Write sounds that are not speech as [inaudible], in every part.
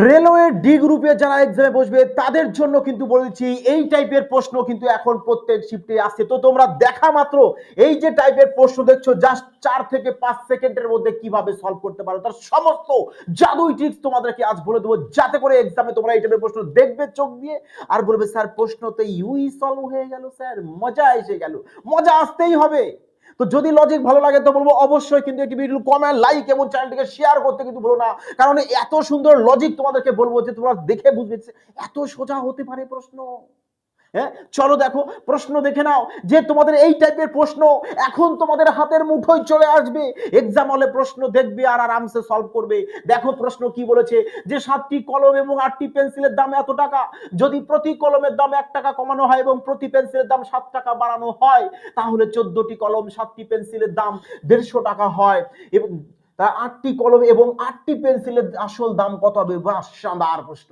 Railway D গ্রুপে যারা এক্সামে বসবে, তাদের জন্য কিন্তু বলেছি এই টাইপের প্রশ্ন কিন্তু এখন প্রত্যেক শিফটে আসছে। তো তোমরা দেখা মাত্র এই যে টাইপের প্রশ্ন দেখছ জাস্ট চার থেকে পাঁচ সেকেন্ডের মধ্যে কীভাবে সলভ করতে পারো, তার সমস্ত জাদুই ট্রিক্স তোমাদেরকে আজ বলে দেবো। যাতে করে এক্সামে তোমরা এই টাইপের প্রশ্ন দেখবে চোখ দিয়ে আর বলবে, স্যার প্রশ্নতে ইউই সলভ হয়ে গেল, স্যার, মজা এসে গেল। মজা আসতেই হবে। তো যদি লজিক ভালো লাগে তো বলব অবশ্যই কিন্তু একটি ভিডিও কমেন্ট লাইক এবং চ্যানেলটিকে শেয়ার করতে কিন্তু ভুলো না। কারণ এত সুন্দর লজিক তোমাদেরকে বলব যে তোমরা দেখে বুঝবে এত সোজা হতে পারে প্রশ্ন। হ্যাঁ? চলো দেখো, প্রশ্ন দেখে নাও যে তোমাদের এই টাইপের প্রশ্ন এখন তোমাদের হাতের মুঠোয় চলে আসবে। এক্সাম হলে প্রশ্ন দেখবে আর আরামসে সলভ করবে। দেখো প্রশ্ন কি বলেছে, যে সাতটি কলম এবং আটটি পেন্সিলের দাম এত টাকা? যদি প্রতি কলমের দাম এক টাকা কমানো হয় এবং প্রতি পেন্সিলের দাম সাত টাকা বাড়ানো হয়, তাহলে চোদ্দটি কলম, সাতটি পেন্সিলের দাম দেড়শো টাকা হয়। এবং তা আটটি কলম এবং আটটি পেন্সিলের আসল দাম কত হবে? বাহ শানদার প্রশ্ন।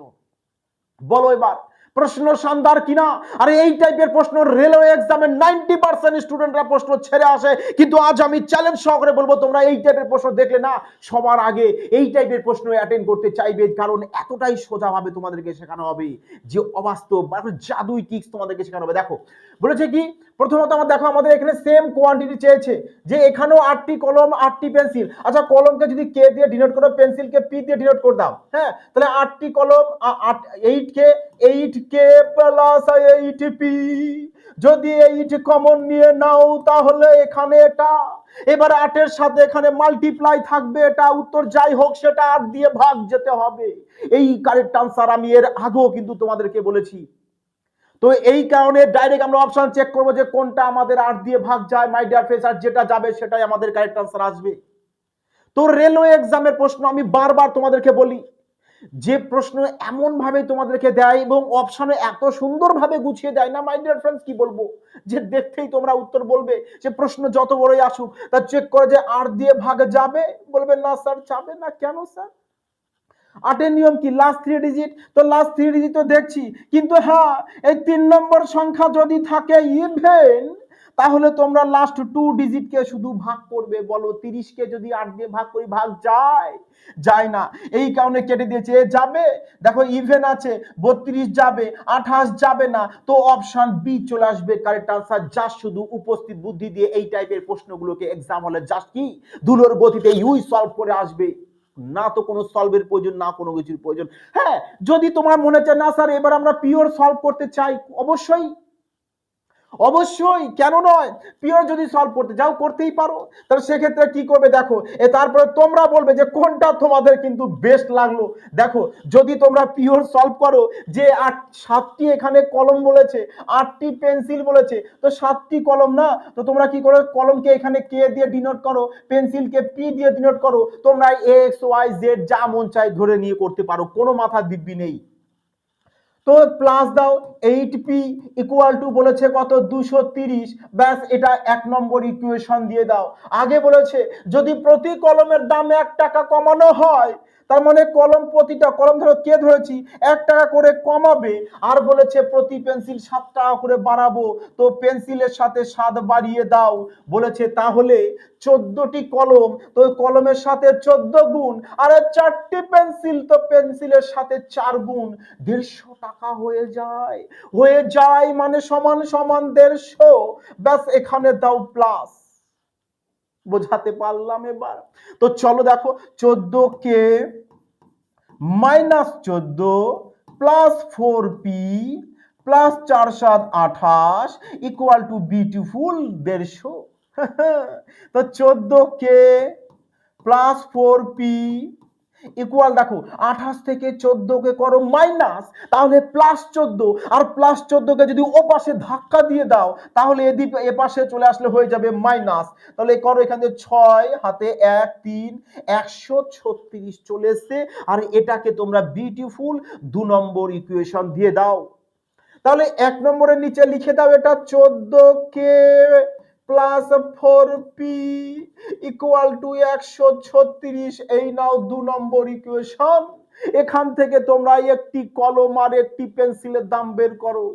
বলো এবার প্রশ্ন শানদার কিনা? আর এই টাইপের প্রশ্ন রেলওয়ে এক্সামে নাইনটি পার্সেন্ট স্টুডেন্টরা প্রশ্ন ছেড়ে আসে। কিন্তু আজ আমি চ্যালেঞ্জ সহকারে বলব, তোমরা এই টাইপের প্রশ্ন দেখলে না, সবার আগে এই টাইপের প্রশ্ন অ্যাটেন্ড করতে চাইবে, কারণ এতটাই সোজাভাবে তোমাদেরকে শেখানো হবে যে অবাস্তব বা জাদুই টিক্স তোমাদেরকে শেখানো হবে। দেখো, বলেছে কি প্রথমত আমার দেখো, আমাদের এখানে সেম কোয়ান্টিটি চেয়েছে, যে এখানেও আটটি কলম, আটটি পেন্সিল আচ্ছা কলমকে যদি কে দিয়ে ডিনোট করো পেন্সিলকে পি দিয়ে ডিনোট করে দাও হ্যাঁ? তাহলে আটটি কলম eight k eight k plus eight p যদি এইট কমন নিয়ে নাও, তাহলে এখানে এটা। এবার আটের সাথে এখানে মাল্টিপ্লাই থাকবে এটা। উত্তর যাই হোক, সেটা আট দিয়ে ভাগ যেতে হবে। এই কারেক্ট আনসার আমি এর আগেও কিন্তু তোমাদেরকে বলেছি। তো এই কারণে ডাইরেক্ট আমরা অপশন চেক করব যে কোনটা আমাদের আট দিয়ে ভাগ যায় মাই ডিয়ার ফ্রেন্ডস আর যেটা যাবে সেটাই আমাদের কারেক্ট আনসার আসবে। তো রেলওয়ে এক্সামের প্রশ্ন আমি বারবার তোমাদেরকে বলি, যে প্রশ্ন এমন ভাবে তোমাদেরকে দেয় এবং অপশনে এত সুন্দরভাবে গুছিয়ে দেয় না মাই ডিয়ার ফ্রেন্ডস কি বলব? যে দেখতেই তোমরা উত্তর বলবে, যে প্রশ্ন যত বড়ই আসুক, তা চেক করে যে আট দিয়ে ভাগ যাবে? বলবে, না স্যার যাবে না, কেন স্যার আটের নিয়ম কি? লাস্ট থ্রি ডিজিট তো লাস্ট থ্রি ডিজিট তো দেখছি। কিন্তু হ্যাঁ এই তিন নম্বর সংখ্যা যদি থাকে ইভেন তাহলে তোমরা লাস্ট টু ডিজিটকে শুধু ভাগ করবে। বলো তিরিশকে যদি আট দিয়ে ভাগ করি, ভাগ যায়? যায় না। এই কারণে কেটে দিয়েছে। এ যাবে? দেখো ইভেন আছে। বত্রিশ যাবে, আঠাশ যাবে না। তো অপশন বি চলে আসবে। কারেক্ট আনসার জাস্ট শুধু উপস্থিত বুদ্ধি দিয়ে এই টাইপের প্রশ্নগুলোকে এক্সাম হলে জাস্ট কি? দুলোর গতিতে ইউই সলভ করে আসবে। না তো কোনো সলভের প্রয়োজন, না কোনো কিছুর প্রয়োজন। হ্যাঁ যদি তোমার মনে হচ্ছে, না স্যার এবার আমরা পিওর সলভ করতে চাই, অবশ্যই অবশ্যই, কেন নয়? পিওর যদি সলভ করতে যাও করতেই পারো। তাহলে সেক্ষেত্রে কি করবে দেখো, এ তারপরে তোমরা বলবে যে কোনটা তোমাদের কিন্তু বেস্ট লাগল। দেখো, যদি তোমরা পিওর সলভ করো, যে আট, সাতটি এখানে কলম বলেছে, আটটি পেন্সিল বলেছে, তো সাতটি কলম না? তো তোমরা কি করো, কলমকে এখানে কে দিয়ে ডিনোট করো পেন্সিলকে পি দিয়ে ডিনোট করো, তোমরা এক্স ওয়াই জেড যা মন চাই ধরে নিয়ে করতে পারো, কোনো মাথা দিব্যি নেই। তো প্লাস দাও এইট পি ইকুয়াল টু বলেছে কত? দুশো তিরিশ। ব্যাস, এটা এক নম্বর ইকুয়েশন দিয়ে দাও। আগে বলেছে, যদি প্রতি কলমের দাম এক টাকা কমানো হয় তার মানে কলম প্রতিটা, কলম ধরো কে ধরেছি? এক টাকা করে কমাবে আর বলেছে প্রতি পেন্সিল সাত টাকা করে বাড়াবো। তো পেন্সিলের সাথে সাত বাড়িয়ে দাও। বলেছে তাহলে চোদ্দটি কলম, তো কলমের সাথে চোদ্দ গুণ আর চারটি পেন্সিল তো পেন্সিলের সাথে চার গুণ। দেড়শো টাকা হয়ে যায়। হয়ে যায় মানে সমান সমান দেড়শো। ব্যাস এখানে দাও প্লাস বোঝাতে পারলাম এবার। তো চলো দেখো, চোদ্দ কে মাইনাস চোদ্দ প্লাস ফোর পি প্লাস চার সাত আঠাশ ইকুয়াল টু বিউটিফুল দেড়শো। [laughs] তো চোদ্দ k plus four p equal দেখো, আঠাশ থেকে চোদ্দকে করো মাইনাস তাহলে প্লাস চোদ্দ। আর প্লাস চোদ্দকে যদি ও পাশে ধাক্কা দিয়ে দাও, তাহলে এদিকে এ পাশে চলে আসলে হয়ে যাবে মাইনাস তাহলে করো এখানে ছয়, হাতে এক, তিন, একশো ছত্রিশ চলে এসছে। আর এটাকে তোমরা বিউটিফুল দু নম্বর ইকুয়েশন দিয়ে দাও। তাহলে এক নম্বরের নিচে লিখে দাও এটা চোদ্দ k plus four p equal to একশো ছত্রিশ। এই নাও দু নম্বর ইকুয়েশন এখান থেকে তোমরা একটি কলম আর একটি পেন্সিলের দাম বের করো।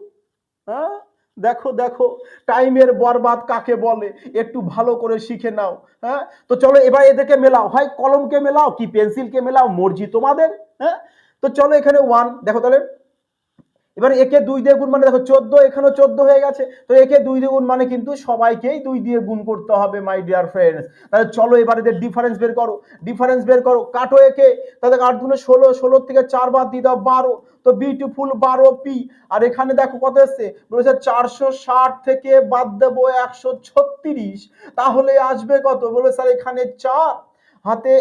হ্যাঁ? দেখো দেখো, টাইমের বরবাদ কাকে বলে? একটু ভালো করে শিখে নাও। হ্যাঁ? তো চলো এবার এদেরকে মেলাও। হয় কলমকে মেলাও কি পেন্সিলকে মেলাও? মর্জি তোমাদের। হ্যাঁ? তো চলো এখানে ওয়ান দেখো তাহলে। এবার একে দুই দিয়ে গুণ মানে দেখো চোদ্দ, এখানেও চোদ্দ হয়ে গেছে। তো একে দুই দিয়ে গুণ মানে কিন্তু সবাইকেই দুই দিয়ে গুণ করতে হবে মাই ডিয়ার ফ্রেন্ডস তাহলে চলো এবার এদের ডিফারেন্স বের করো। ডিফারেন্স বের করো। কাটো একে। তাহলে আট দুনে ষোলো, ষোলোর থেকে চার বাদ দিয়ে দাও বারো। তো বিউটিফুল বারো পি আর এখানে দেখো কত এসছে? বলেছে চারশো ষাট থেকে বাদ দেবো একশো ছত্রিশ। তাহলে আসবে কত? বলে স্যার, এখানে চার। হাতে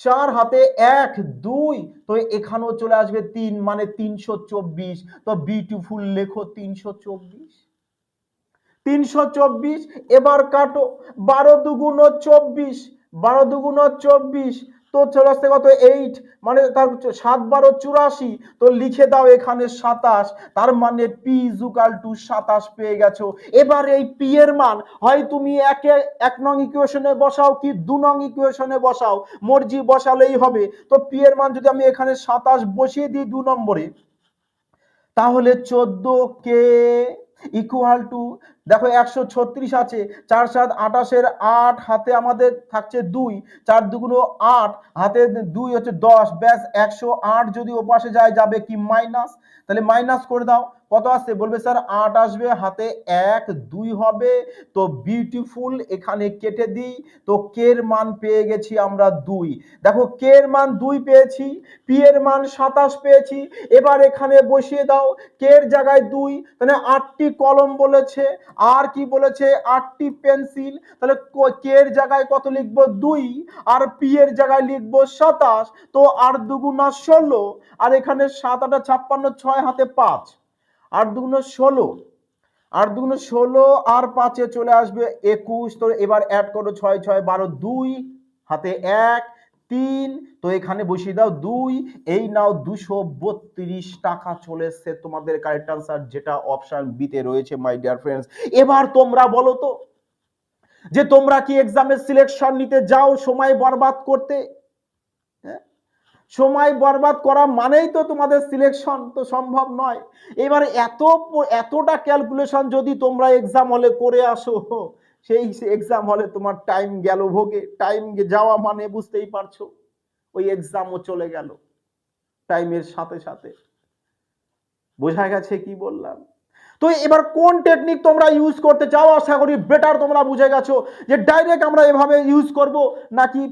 চার হাতে এক, দুই, তো এখানেও চলে আসবে তিন মানে তিনশো চব্বিশ। তো বিউটিফুল লেখো তিনশো চব্বিশ। তিনশো চব্বিশ, এবার কাটো, বারো দুগুণ চব্বিশ, বারো দুগুণ চব্বিশ তো চলে কত? এইট মানে তার সাত বারো চুরাশি। তো লিখে দাও এখানে সাতাশ। তার মানে পি ইজুকাল টু সাতাশ পেয়ে গেছো। এবার এই পি এর মান, হয় তুমি একে এক নং ইকুয়েশনে বসাও কি দু নং ইকুয়েশনে বসাও? মর্জি বসালেই হবে। তো পি এর মান যদি আমি এখানে সাতাশ বসিয়ে দিই দু নম্বরে, তাহলে চোদ্দ কে ইকুয়াল টু দেখো একশো ছত্রিশ আছে, চার সাত আটাশের আট হাতে আমাদের থাকছে দুই, চার দুগুণ আট হাতে দুই হচ্ছে দশ, ব্যাস একশো আট যদি ওপাশে যায়, যাবে কি মাইনাস? তাহলে মাইনাস করে দাও, কত আসছে? বলবে স্যার আট আসবে, হাতে এক, দুই হবে, তো বিউটিফুল এখানে কেটে দিই, তো কের মান পেয়ে গেছি আমরা দুই। দেখো কের মান দুই পেয়েছি পি এর মান সাতাশ পেয়েছি, এবার এখানে বসিয়ে দাও কের জায়গায় দুই, তাহলে আটটি কলম বলেছে আর কি বলেছে? আটটি পেন্সিল। তাহলে ক- কের জায়গায় কত লিখব? দুই। আর পি এর জায়গায় লিখব সাতাশ। তো আর দুগুণা ষোলো। আর এখানে সাত, আটা ছাপ্পান্ন, ছয়, হাতে পাঁচ। আর দুগুণ ষোলো। আর দুগুণ ষোলো, আর পাঁচে চলে আসবে একুশ। তো এবার অ্যাড করো ছয় ছয়, বারো, দুই, হাতে এক। তিন। তো এখানে বসিয়ে দাও দুই। এই নাও দুশো বত্রিশ টাকা চলে এসছে তোমাদের কারেক্ট আনসার যেটা অপশন বিতে রয়েছে মাই ডিয়ার ফ্রেন্ডস এবার তোমরা বলো তো, যে তোমরা কি এক্সামের সিলেকশন নিতে যাও সময় বরবাদ করতে? হ্যাঁ? সময় বরবাদ করা মানেই তো তোমাদের সিলেকশন তো সম্ভব নয়। এবার এত, এতটা ক্যালকুলেশন যদি তোমরা এক্সাম হলে করে আসো সেই এক্সাম হলে তোমার টাইম গেল ভোগে। টাইম যাওয়া মানে বুঝতেই পারছ, ওই এক্সামও চলে গেল। টাইমের সাথে সাথে। বোঝা গেছে কি বললাম? তো এবার কোন টেকনিক তোমরা ইউজ করতে চাও? আশা করি বেটার তোমরা বুঝে গেছো যে ডাইরেক্ট আমরা এভাবে ইউজ করব, নাকি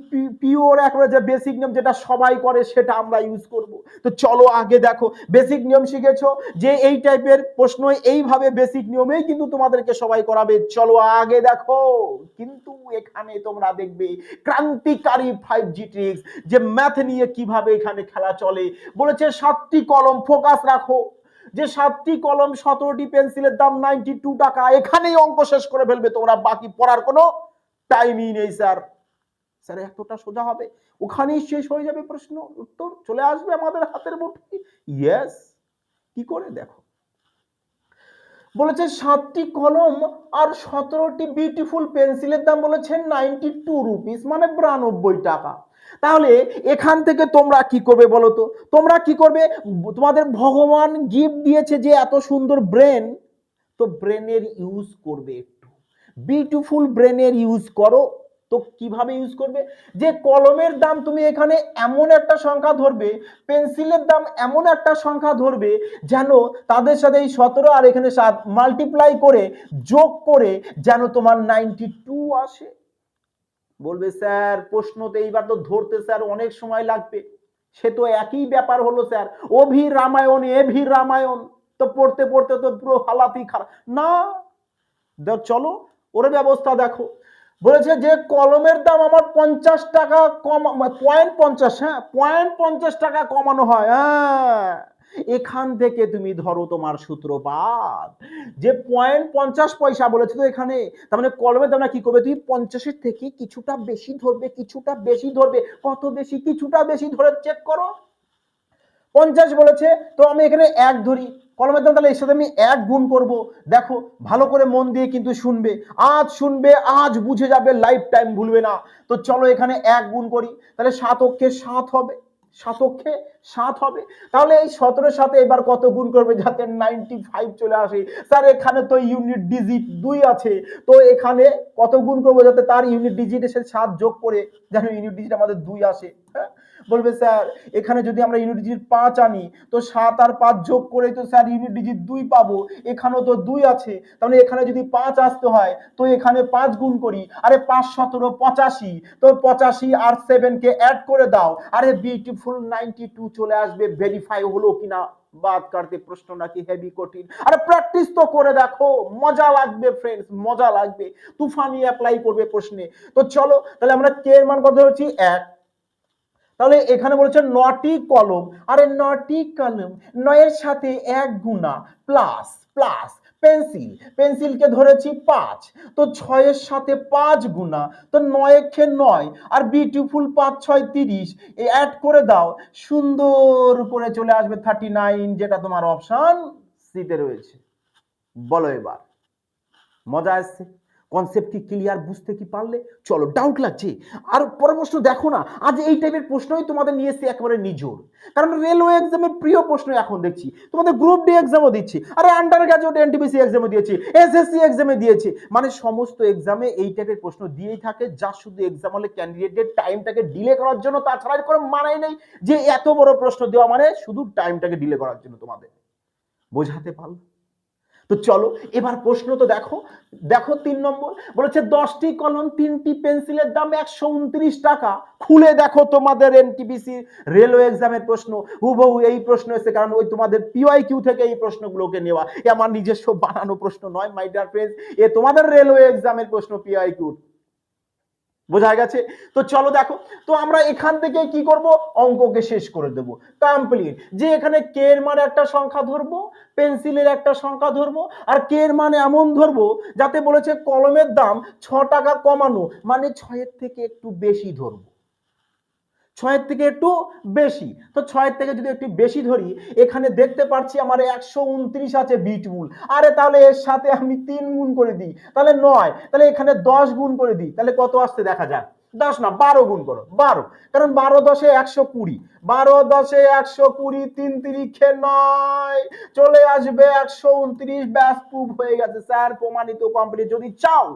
পিওর একেবারে যে বেসিক নিয়ম যেটা সবাই করে, সেটা আমরা ইউজ করব। তো চলো আগে দেখো বেসিক নিয়ম শিখেছো যে এই টাইপের প্রশ্ন এইভাবে বেসিক নিয়মেই কিন্তু তোমাদেরকে সবাই করাবে। চলো আগে দেখো। কিন্তু এখানে তোমরা দেখবে ক্রান্তিকারী ফাইভ জি ট্রিক্স যে ম্যাথ নিয়ে কীভাবে এখানে খেলা চলে। বলেছে সাতটি কলম ফোকাস রাখো। যে সাতটি কলম, সতেরোটি পেন্সিলের দাম নাইনটি টু টাকা। এখানেই অঙ্ক শেষ করে ফেলবে তোমরা, বাকি পড়ার কোনো টাইমই নেই, স্যার। স্যার, এতটা সোজা হবে? ওখানেই শেষ হয়ে যাবে প্রশ্ন, উত্তর? চলে আসবে আমাদের হাতের মুঠি? ইয়েস কি করে? দেখো। বলেছে সাতটি কলম আর সতেরোটি বিউটিফুল পেন্সিলের দাম বলেছে নাইনটি টু রুপিস মানে বিরানব্বই টাকা। তাহলে এখান থেকে তোমরা কি করবে বলো তো? তোমরা কি করবে? তোমাদের ভগবান গিফট দিয়েছে যে এত সুন্দর ব্রেন তো ব্রেনের ইউজ করবে একটু। বিউটিফুল ব্রেনের ইউজ করো। তো কীভাবে ইউজ করবে? যে কলমের দাম তুমি এখানে এমন একটা সংখ্যা ধরবে, পেন্সিলের দাম এমন একটা সংখ্যা ধরবে, যেন তাদের সাথে এই সতেরো আর এখানে সাত মাল্টিপ্লাই করে, যোগ করে যেন তোমার নাইনটি টু আসে। বলবে, স্যার প্রশ্নতে এইবার তো ধরতে স্যার অনেক সময় লাগবে। সে তো একই ব্যাপার হলো, স্যার। অভি রামায়ণ এভি রামায়ণ। তো পড়তে পড়তে তো পুরো হালাতি খারাপ। না চলো, ওর ব্যবস্থা দেখো। বলেছে যে, কলমের দাম আমার পঞ্চাশ টাকা কম পয়েন্ট পঞ্চাশ হ্যাঁ পয়েন্ট পঞ্চাশ টাকা কমানো হয় হ্যাঁ। এখান থেকে তুমি ধরো তোমার সূত্রপাত। যে পয়েন্ট পঞ্চাশ পয়সা বলেছে তো এখানে, তার মানে কলমের দাম না কি করবে? তুমি পঞ্চাশের থেকে কিছুটা বেশি ধরবে, কিছুটা বেশি ধরবে। কত বেশি? কিছুটা বেশি ধরে চেক করো। পঞ্চাশ বলেছে, তো আমি এখানে এক ধরি। কলমের দাম তাহলে এর সাথে আমি এক গুণ করব। দেখো, ভালো করে মন দিয়ে কিন্তু শুনবে। আজ শুনবে, আজ বুঝে যাবে লাইফ টাইম ভুলবে না। তো চলো এখানে এক গুণ করি। তাহলে সাত অক্ষে সাত হবে। সাত অক্ষে সাত হবে। তাহলে এই সতেরোর সাথে এবার কত গুণ করবে যাতে নাইনটি ফাইভ চলে আসে? স্যার, এখানে তো ইউনিট ডিজিট দুই আছে। তো এখানে কত গুণ করব যাতে তার ইউনিট ডিজিটের সাথে সাত যোগ করে যেন ইউনিট ডিজিট আমাদের দুই আসে? হ্যাঁ? বলবে, স্যার, এখানে যদি আমরা ইউনিট ডিজিট পাঁচ আনি, তো সাত আর পাঁচ যোগ করে তো, স্যার ইউনিট ডিজিট দুই পাবো। এখানেও তো দুই আছে। তাহলে এখানে যদি পাঁচ আসতে হয়, তো এখানে পাঁচ গুণ করি। আরে পাঁচ সতেরো পঁচাশি। তো পঁচাশি আর সেভেনকে অ্যাড করে দাও। আরে বিউটিফুল নাইনটি টু চলে আসবে। ভেরিফাই হলো কিনা বাদ কাটতে প্রশ্ন নাকি হেভি কঠিন। আরে প্র্যাকটিস তো করে দেখো। মজা লাগবে ফ্রেন্ডস মজা লাগবে। তুফানি অ্যাপ্লাই করবে প্রশ্নে। তো চলো, তাহলে আমরা কে এর মান কত হচ্ছি এক। তাহলে এখানে বলেছে নটি কলম, আরে নটি কলম, নয়ের সাথে এক গুণা প্লাস প্লাস পেন্সিল পেন্সিলকে ধরেছি পাঁচ, তো ছয়ের সাথে পাঁচ গুণা, তো নয় খে নয়, আর বিউটিফুল পাঁচ, ছয় তিরিশ অ্যাড করে দাও, সুন্দর করে চলে আসবে থার্টি নাইন যেটা তোমার অপশান সিতে রয়েছে। বলো এবার, মজা আসছে। কনসেপ্ট কি ক্লিয়ার বুঝতে কি পারলে? চলো ডাউট লাগছে। আর পরের প্রশ্ন দেখো না, আজ এই টাইপের প্রশ্নই তোমাদের নিয়ে এসে একেবারে নিজোর। কারণ রেলওয়ে এক্সামের প্রিয় প্রশ্ন এখন দেখছি। তোমাদের গ্রুপ ডি এক্সামও দিচ্ছি। আরে আন্ডার গ্রাজুয়েট এনটিপিসি এক্সামও দিয়েছি এসএসসি এক্সামে দিয়েছি। মানে সমস্ত এক্সামে এই টাইপের প্রশ্ন দিয়েই থাকে। যা শুধু এক্সাম হলে ক্যান্ডিডেটের টাইমটাকে ডিলে করার জন্য, তাছাড়া কোনো মানাই নেই যে এত বড় প্রশ্ন দেওয়া মানে শুধু টাইমটাকে ডিলে করার জন্য তোমাদের। বোঝাতে পারল তো চলো, এবার প্রশ্ন তো দেখো। দেখো তিন নম্বর, বলেছে দশটি কলম, তিনটি পেন্সিলের দাম একশো উনত্রিশ টাকা। খুলে দেখো তোমাদের এনটিপিসি রেলওয়ে এক্সামের প্রশ্ন। হুবহু এই প্রশ্ন এসে কারণ ওই তোমাদের পিওয়াই কিউ থেকে এই প্রশ্নগুলোকে নেওয়া। এ আমার নিজস্ব বানানো প্রশ্ন নয় মাই ডিয়ার ফ্রেন্ডস এ তোমাদের রেলওয়ে এক্সামের প্রশ্ন পিওয়াই কিউ বোঝা গেছে? তো চলো দেখো, তো আমরা এখান থেকে কি করব? অঙ্ককে শেষ করে দেব। কমপ্লিট যে এখানে কে এর মানে একটা সংখ্যা ধরবো পেন্সিলের একটা সংখ্যা ধরবো, আর কে এর মানে এমন ধরবো যাতে বলেছে কলমের দাম ছ টাকা কমানো মানে ছয়ের থেকে একটু বেশি ধরবো। ছয়ের থেকে একটু বেশি। তো ছয়ের থেকে যদি একটু বেশি ধরি, এখানে দেখতে পাচ্ছি আমার একশো উনত্রিশ আছে বিটমূল আরে তাহলে এর সাথে আমি তিন গুণ করে দিই। তাহলে নয়। তাহলে এখানে দশ গুণ করে দিই। তাহলে কত আসতে দেখা যাক। দশ না, বারো গুণ করো। বারো। কারণ বারো দশে একশো কুড়ি। বারো দশে একশো কুড়ি, তিন তিরিখে নয়। চলে আসবে একশো উনত্রিশ। ব্যাস প্রুভ হয়ে গেছে। স্যার, প্রমাণিত কমপ্লিট যদি চাও।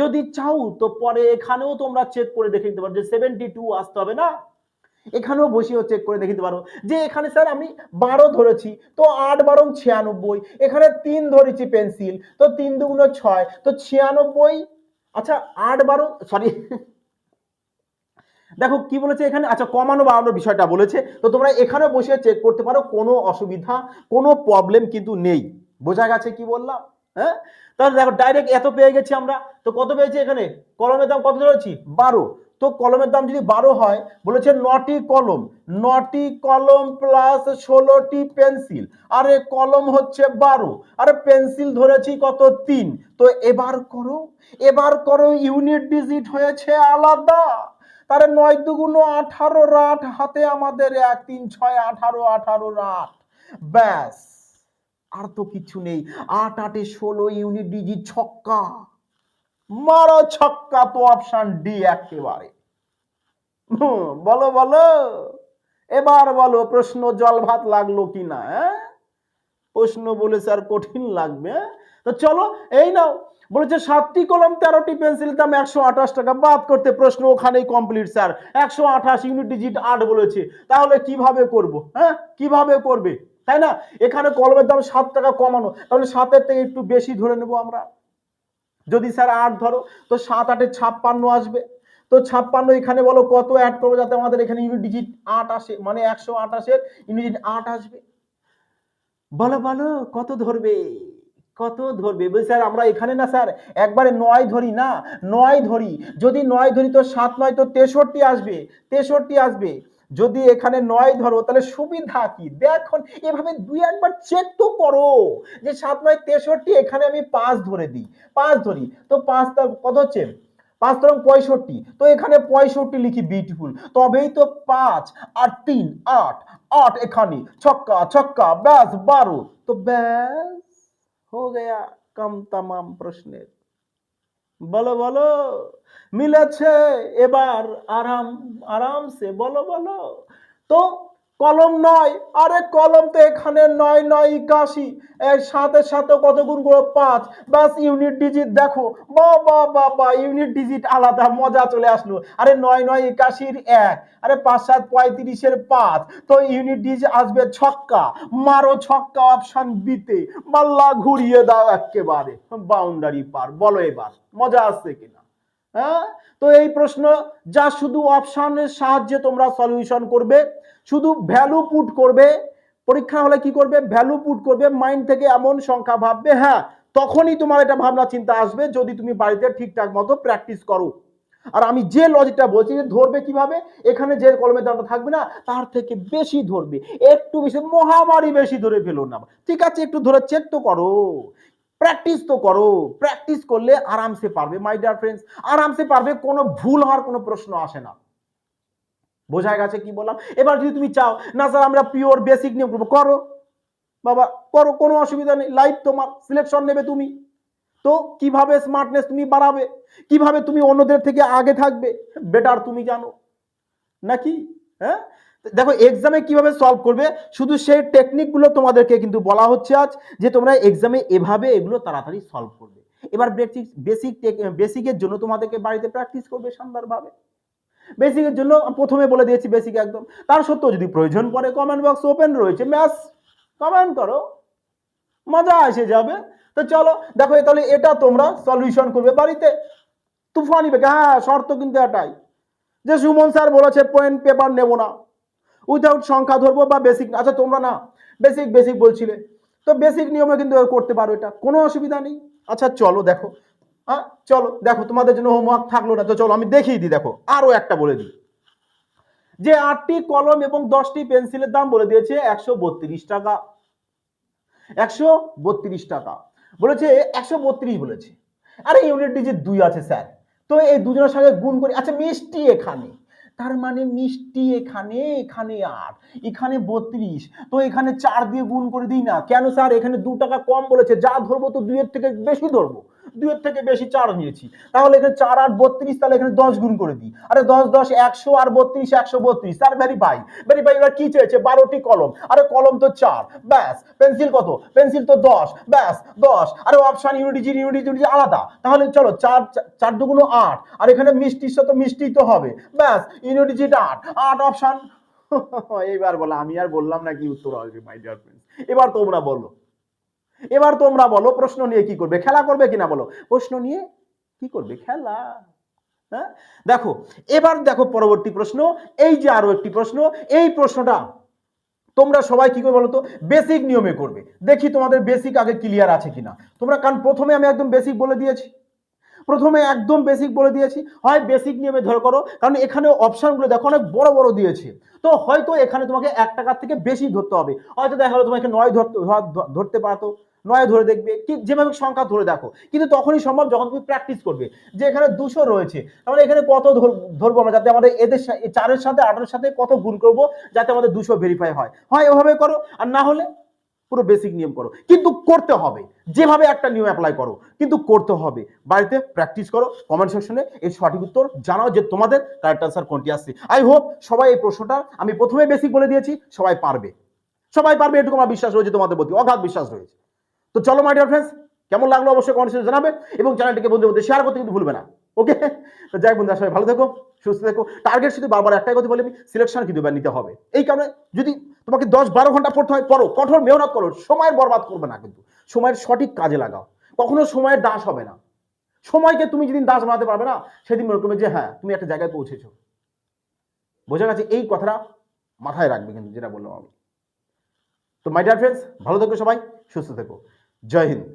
যদি চাও, তো পরে এখানেও তোমরা চেক করে দেখে নিতে পারো যে সেভেন্টি টু আসতে হবে না? এখানেও বসেও চেক করে দেখে নিতে পারো যে এখানে স্যার আমি বারো ধরেছি, তো আট বারো ছিয়ানব্বই, এখানে তিন ধরেছি পেন্সিল তো তিন দুগুণ ছয়, তো ছিয়ানব্বই আচ্ছা আট বারো সরি দেখো কি বলেছে এখানে? আচ্ছা কমানো বাড়ানোর বিষয়টা বলেছে, তো তোমরা এখানে বসে চেক করতে পারো, কোনো অসুবিধা, কোনো প্রবলেম কিন্তু নেই। বোঝা গেছে কি বললাম? হ্যাঁ? তাহলে দেখো ডাইরেক্ট এত পেয়ে গেছি আমরা। তো কত পেয়েছি এখানে? কলমের দাম কত ধরেছি? বারো। তো কলমের দাম যদি বারো হয়, বলেছে নটি কলম। নটি কলম প্লাস ষোলোটি পেন্সিল আরে কলম হচ্ছে বারো। আরে পেন্সিল ধরেছি কত? তিন। তো এবার করো। এবার করো ইউনিট ডিজিট হয়েছে আলাদা। তারে নয় দুগুণ আঠারো রাট হাতে আমাদের এক, তিন, ছয়, আঠারো আঠারো রাট ব্যাস। আর তো কিছু নেই। আট, আটে ষোলো ইউনিট ডিজিট ছক্কা। মারো ছক্কা তো অপশন ডি একেবারে। বলো বলো। এবার বলো, প্রশ্ন জল ভাত লাগল কি না হ্যাঁ? প্রশ্ন বলে স্যার কঠিন লাগবে হ্যাঁ? তো চলো, এই নাও। বলেছে, সাতটি কলম, তেরোটি পেন্সিল, দাম একশো আঠাশ টাকা। বাদ করতে প্রশ্ন ওখানেই কমপ্লিট স্যার। একশো আঠাশ ইউনিট ডিজিট আট বলেছে। তাহলে কীভাবে করব হ্যাঁ? কীভাবে করবে? তাই না? এখানে কলমের দাম সাত টাকা কমানো। তাহলে সাতের থেকে একটু বেশি ধরে নেব আমরা। যদি স্যার আট ধরো, তো সাত, আটে ছাপ্পান্ন আসবে। তো ছাপ্পান্ন এখানে বলো কত অ্যাড করব যাতে আমাদের এখানে ইউনিট ডিজিট আট আসে? মানে একশো আঠাশের ইউনিট আট আসবে। বলো বলো, কত ধরবে? কত ধরবে? বলছি স্যার, আমরা এখানে না স্যার, একবারে নয় ধরি না? নয় ধরি। যদি নয় ধরি তো সাত নয়, তো তেষট্টি আসবে। তেষট্টি আসবে। যদি এখানে নয় ধরো, তাহলে সুবিধা কি? দেখুন, এভাবে দুই একবার চেক তো করো যে সাত নয় তেষট্টি, এখানে আমি পাঁচ ধরে দিই। পাঁচ ধরি, তো পাঁচ তার কত হচ্ছে? পাঁচ তরম পঁয়ষট্টি, তো এখানে পঁয়ষট্টি লিখি বিউটিফুল তবেই তো পাঁচ আর তিন, আট আট এখানে, ছক্কা ছক্কা, ব্যাস, বারো, তো ব্যাস, হয়ে গেয়া কম তাম প্রশ্নের। বলো বলো। মিলেছে এবার আরাম আরামসে বলো বলো। তো কলম নয়, আরে কলম তো এখানে নয় নয় একাশি। এর সাথে সাথে কত গুণ করে পাঁচ। বাস ইউনিট ডিজিট দেখো। বা বা বা বা ইউনিট ডিজিট আলাদা, মজা চলে আসলো। আরে নয় নয় একাশির এক। আরে পাঁচ, সাত, পঁয়ত্রিশের পাঁচ। তো ইউনিট ডিজিট আসবে ছক্কা। মারো ছক্কা অপশান বিতে মাল্লা, ঘুরিয়ে দাও একেবারে বাউন্ডারি পার। বলো এবার, মজা আসছে কিনা? হ্যাঁ? তো এই প্রশ্ন, যা শুধু অপশানের সাহায্যে তোমরা সলিউশন করবে শুধু ভ্যালু পুট করবে, পরীক্ষা হলে কি করবে? ভ্যালু পুট করবে মাইন্ড থেকে এমন সংখ্যা ভাববে হ্যাঁ তখনই তোমার এটা ভাবনা চিন্তা আসবে যদি তুমি বাড়িতে ঠিকঠাক মতো প্র্যাকটিস করো। আর আমি যে লজিকটা বলছি যে ধরবে কীভাবে? এখানে যে কলমের দামটা থাকবে না, তার থেকে বেশি ধরবে। একটু বেশি, মহামারী বেশি ধরে ফেলো না। ঠিক আছে, একটু ধরে চেক তো করো। প্র্যাকটিস তো করো। প্র্যাকটিস করলে আরামসে পারবে মাই ডিয়ার ফ্রেন্ডস আরামসে পারবে, কোনো ভুল হওয়ার কোনো প্রশ্ন আসে না। বোঝা গেছে কি বললাম? এবার যদি তুমি চাও, না স্যার, আমরা পিওর বেসিক নিয়ে করব, করো। বাবা, করো, কোনো অসুবিধা নেই লাইফ তোমার সিলেকশন নেবে তুমি। তো কীভাবে স্মার্টনেস তুমি বাড়াবে? কীভাবে তুমি অন্যদের থেকে আগে থাকবে? বেটার তুমি জানো। নাকি? হ্যাঁ? দেখো এক্সামে কীভাবে সলভ করবে? শুধু সেই টেকনিকগুলো তোমাদেরকে কিন্তু বলা হচ্ছে আজ, যে তোমরা এক্সামে এভাবে এগুলো তাড়াতাড়ি সলভ করবে। এবার বেসিক বেসিক বেসিকের জন্য তোমাদেরকে বাড়িতে প্র্যাকটিস করবে শানদারভাবে। বেসিকের জন্য প্রথমে বলে দিয়েছি বেসিক একদম। তার সত্ত্বেও যদি প্রয়োজন পড়ে কমেন্ট বক্স ওপেন রয়েছে। ম্যাথস কমেন্ট করো। মজা এসে যাবে। তো চলো, দেখো তাহলে এটা তোমরা সলিউশন করবে বাড়িতে। তুফানি বেগে হ্যাঁ শর্ত কিন্তু এটাই। যে সুমন স্যার বলেছে পয়েন্ট পেপার নেব না। উইথাউট সংখ্যা ধরবো বা বেসিক আচ্ছা তোমরা না বেসিক বেসিক বলছিলে। তো বেসিক নিয়মে কিন্তু করতে পারো এটা। কোনো অসুবিধা নেই। আচ্ছা চলো দেখো। হ্যাঁ? চলো, দেখো, তোমাদের জন্য হোমওয়ার্ক থাকল না, তো চলো, আমি দেখিয়ে দিই, দেখো, আরও একটা বলে দিই। যে আটটি কলম এবং দশটি পেন্সিলের দাম বলে দিয়েছে একশো বত্রিশ টাকা। একশো বত্রিশ টাকা। বলেছে, একশো বত্রিশ বলেছে। আরে ইউনিট ডিজিট দুই আছে, স্যার। তো এই দুজনের সঙ্গে গুণ করি। আচ্ছা মিষ্টি এখানে। তার মানে মিষ্টি এখানে এখানে আট, এখানে বত্রিশ। তো এখানে চার দিয়ে গুণ করে দিই না। কেন, স্যার? এখানে দু টাকা কম বলেছে। যা ধরবো তো দুইয়ের থেকে বেশি ধরবো। দুইয়ের থেকে বেশি চার নিয়েছি। তাহলে এখানে চার আর বত্রিশ, তাহলে এখানে দশ গুণ করে দিই। আরে দশ দশ, একশো আর বত্রিশ, একশো বত্রিশ। স্যার ভেরি ভাই ভেরি ভাই এবার কি চেয়েছে বারোটি কলম। আরে কলম তো চার। ব্যাস। পেন্সিল কত? পেন্সিল তো দশ। ব্যাস, দশ। আরে অপশন ইউনিটি ইউনিটি আলাদা। তাহলে চলো, চার চার দুগুণ আট। আর এখানে মিষ্টির সাথে মিষ্টি তো হবে। ব্যাস ইউনিটি আট। আট অপশন [laughs] এইবার বলো, আমি আর বললাম না কি উত্তর আসবে মাই ডিয়ার ফ্রেন্ডস এবার তোমরা বলো। এবার তোমরা বলো, প্রশ্ন নিয়ে কি করবে? খেলা করবে কিনা বলো? প্রশ্ন নিয়ে কি করবে? খেলা। হ্যাঁ? দেখো, এবার দেখো পরবর্তী প্রশ্ন, এই যে আরও একটি প্রশ্ন, এই প্রশ্নটা তোমরা সবাই কি করবে বলতো বেসিক নিয়মে করবে। দেখি তোমাদের বেসিক আগে ক্লিয়ার আছে কিনা। তোমরা কারণ প্রথমে আমি একদম বেসিক বলে দিয়েছি। প্রথমে একদম বেসিক বলে দিয়েছি। হয় বেসিক নিয়মে ধরে করো, কারণ এখানে অপশানগুলো দেখো অনেক বড় বড় দিয়েছে। তো হয়তো এখানে তোমাকে এক টাকার থেকে বেশি ধরতে হবে। হয়তো দেখা গেলো তোমাকে নয় ধরতে, ধর- ধরতে পারতো, নয় ধরে দেখবে। কি, যেভাবে সংখ্যা ধরে দেখো। কিন্তু তখনই সম্ভব যখন তুমি প্র্যাকটিস করবে যে এখানে দুশো রয়েছে। তাহলে এখানে কত ধর- ধরবো আমরা? যাতে আমাদের এদের চারের সাথে আটের সাথে কত গুণ করব? যাতে আমাদের দুশো ভেরিফাই হয়। হয় এভাবে করো। আর না হলে পুরো বেসিক নিয়ম করো। কিন্তু করতে হবে। যেভাবে একটা নিয়ম অ্যাপ্লাই করো, কিন্তু করতে হবে। বাড়িতে প্র্যাকটিস করো কমেন্ট সেকশনে এর সঠিক উত্তর জানাও যে তোমাদের কারেক্ট আনসার কোনটি আসছে। আই হোপ সবাই এই প্রশ্নটা আমি প্রথমে বেসিক বলে দিয়েছি, সবাই পারবে। সবাই পারবে, এটুকু আমার বিশ্বাস রয়েছে তোমাদের প্রতি। অগাধ বিশ্বাস রয়েছে। তো চলো মাই ডিয়ার ফ্রেন্ডস কেমন লাগল অবশ্যই কমেন্ট সেকশনে জানাবে এবং চ্যানেলটিকে বন্ধুদের মধ্যে শেয়ার করতে কিন্তু ভুলবে না। ওকে তো যাই বন্ধুরা, সবাই ভালো থেকো। সুস্থ থেকো। টার্গেট শুধু বারবার একটাই কথা বলে আমি সিলেকশন কিন্তু নিতে হবে। এই কারণে যদি তোমাকে দশ বারো ঘণ্টা পড়তে হয়, পড়ো। কঠোর মেহনত করো। সময়ের বরবাদ করবে না কিন্তু। সময়ের সঠিক কাজে লাগাও। কখনো সময়ের দাস হবে না। সময়কে তুমি যেদিন দাস বানাতে পারবে না, সেদিন মনে করবে যে হ্যাঁ তুমি একটা জায়গায় পৌঁছেছো। বোঝা গেছে? এই কথাটা মাথায় রাখবে কিন্তু, যেটা বললাম আমি। তো মাই ডিয়ার ফ্রেন্ডস ভালো থেকো সবাই, সুস্থ থেকো। জয় হিন্দ।